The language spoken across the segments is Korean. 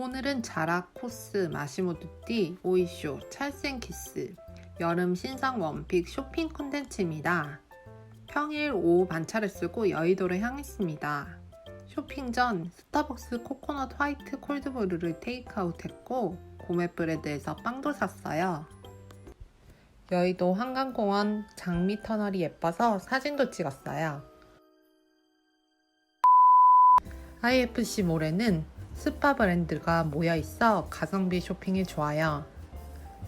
오늘은 자라, 코스, 마시모두띠, 오이쇼, 찰센키스, 여름 신상 원픽 쇼핑 콘텐츠입니다. 평일 오후 반차를 쓰고 여의도를 향했습니다. 쇼핑 전 스타벅스 코코넛 화이트 콜드브루를 테이크아웃 했고 고메 브레드에서 빵도 샀어요. 여의도 한강공원 장미 터널이 예뻐서 사진도 찍었어요. IFC 몰에는 스파 브랜드가 모여 있어 가성비 쇼핑에 좋아요.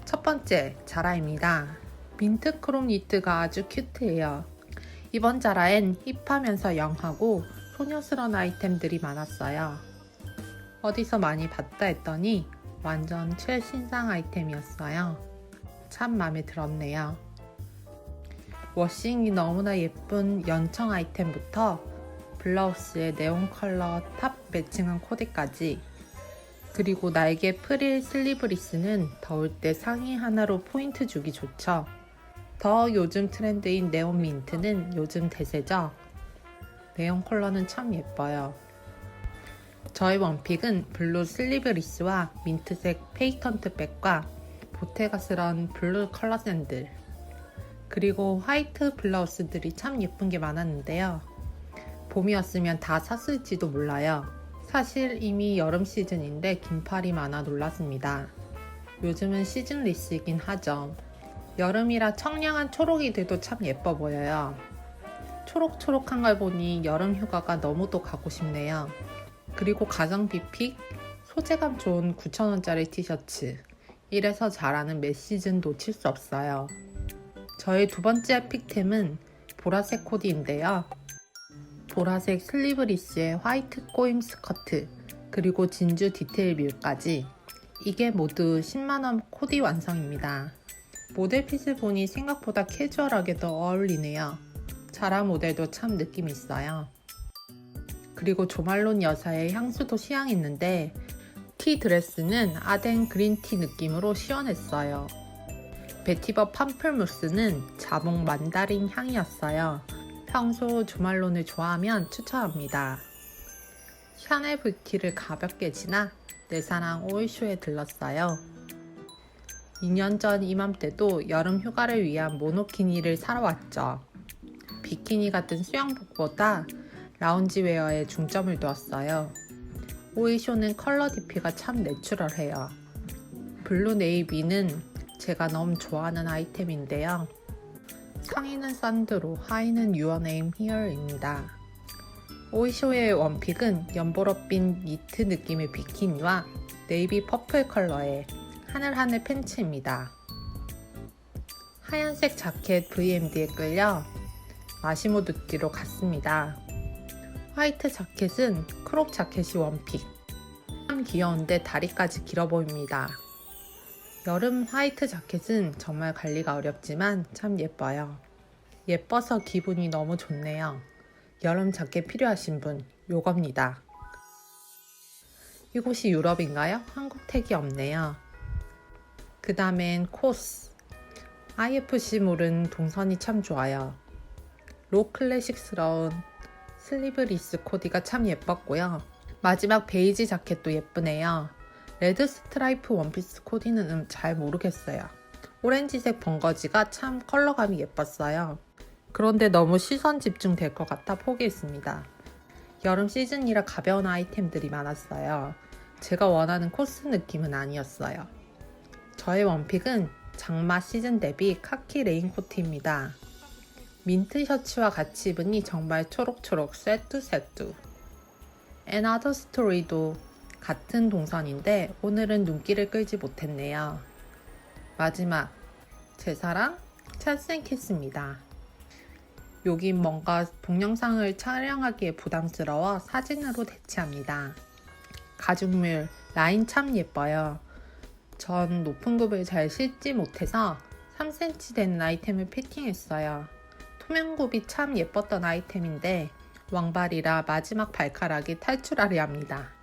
첫 번째, 자라입니다. 민트 크롭 니트가 아주 큐트해요. 이번 자라엔 힙하면서 영하고 소녀스러운 아이템들이 많았어요. 어디서 많이 봤다 했더니 완전 최신상 아이템이었어요. 참 마음에 들었네요. 워싱이 너무나 예쁜 연청 아이템부터 블라우스에 네온 컬러 탑 매칭한 코디까지 그리고 날개 프릴 슬리브리스는 더울 때 상의 하나로 포인트 주기 좋죠. 더 요즘 트렌드인 네온 민트는 요즘 대세죠. 네온 컬러는 참 예뻐요. 저의 원픽은 블루 슬리브리스와 민트색 페이턴트 백과 보테가스런 블루 컬러 샌들 그리고 화이트 블라우스들이 참 예쁜 게 많았는데요. 봄이었으면 다 샀을지도 몰라요. 사실 이미 여름 시즌인데 긴팔이 많아 놀랐습니다. 요즘은 시즌리스이긴 하죠. 여름이라 청량한 초록이 돼도 참 예뻐 보여요. 초록초록한 걸 보니 여름 휴가가 너무도 가고 싶네요. 그리고 가성비 픽, 소재감 좋은 9,000원짜리 티셔츠. 이래서 잘하는 매 시즌 놓칠 수 없어요. 저의 두 번째 픽템은 보라색 코디인데요. 보라색 슬리브리스에 화이트 꼬임 스커트, 그리고 진주 디테일 뮤까지 이게 모두 10만원 코디 완성입니다. 모델 핏을 보니 생각보다 캐주얼하게 더 어울리네요. 자라 모델도 참 느낌 있어요. 그리고 조말론 여사의 향수도 시향했는데 티 드레스는 아덴 그린티 느낌으로 시원했어요. 베티버 팜플무스는 자몽 만다린 향이었어요. 평소 조말론을 좋아하면 추천합니다. 샤넬 뷰티를 가볍게 지나 내 사랑 오일쇼에 들렀어요. 2년 전 이맘때도 여름 휴가를 위한 모노키니를 사러 왔죠. 비키니 같은 수영복보다 라운지웨어에 중점을 두었어요. 오이쇼는 컬러 DP가 참 내추럴해요. 블루 네이비는 제가 너무 좋아하는 아이템인데요. 상의는 산드로, 하의는 유어 네임 히어입니다. 오이쇼의 원픽은 연보랏빛 니트 느낌의 비키니와 네이비 퍼플 컬러의 하늘하늘 팬츠입니다. 하얀색 자켓 VMD에 끌려 마시모 두띠로 갔습니다. 화이트 자켓은 크롭 자켓이 원픽. 참 귀여운데 다리까지 길어 보입니다. 여름 화이트 자켓은 정말 관리가 어렵지만 참 예뻐요. 예뻐서 기분이 너무 좋네요. 여름 자켓 필요하신 분, 요겁니다. 이곳이 유럽인가요? 한국 택이 없네요. 그 다음엔 코스. IFC몰은 동선이 참 좋아요. 로 클래식스러운 슬리브리스 코디가 참 예뻤고요. 마지막 베이지 자켓도 예쁘네요. 레드 스트라이프 원피스 코디는 음, 잘 모르겠어요. 오렌지색 번거지가 참 컬러감이 예뻤어요. 그런데 너무 시선 집중될 것 같아 포기했습니다. 여름 시즌이라 가벼운 아이템들이 많았어요. 제가 원하는 코스 느낌은 아니었어요. 저의 원픽은 장마 시즌 대비 카키 레인코트입니다. 민트 셔츠와 같이 입으니 정말 초록초록 쇠뚜쇠뚜. Another Story도 같은 동선인데 오늘은 눈길을 끌지 못했네요. 마지막 제 사랑 찰센키스입니다. 여긴 뭔가 동영상을 촬영하기에 부담스러워 사진으로 대체합니다. 가죽물 라인 참 예뻐요. 전 높은 굽을 잘 신지 못해서 3cm 되는 아이템을 피팅했어요. 투명굽이 참 예뻤던 아이템인데 왕발이라 마지막 발가락이 탈출하려 합니다.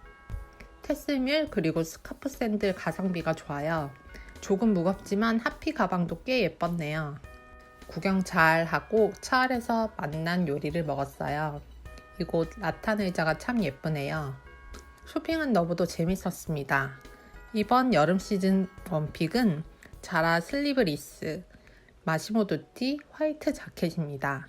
테슬뮬 그리고 스카프 샌들 가성비가 좋아요. 조금 무겁지만 하피 가방도 꽤 예뻤네요. 구경 잘 하고 차 안에서 만난 요리를 먹었어요. 이곳 라탄 의자가 참 예쁘네요. 쇼핑은 너무도 재밌었습니다. 이번 여름 시즌 원픽은 자라 슬리브리스 마시모 두티 화이트 자켓입니다.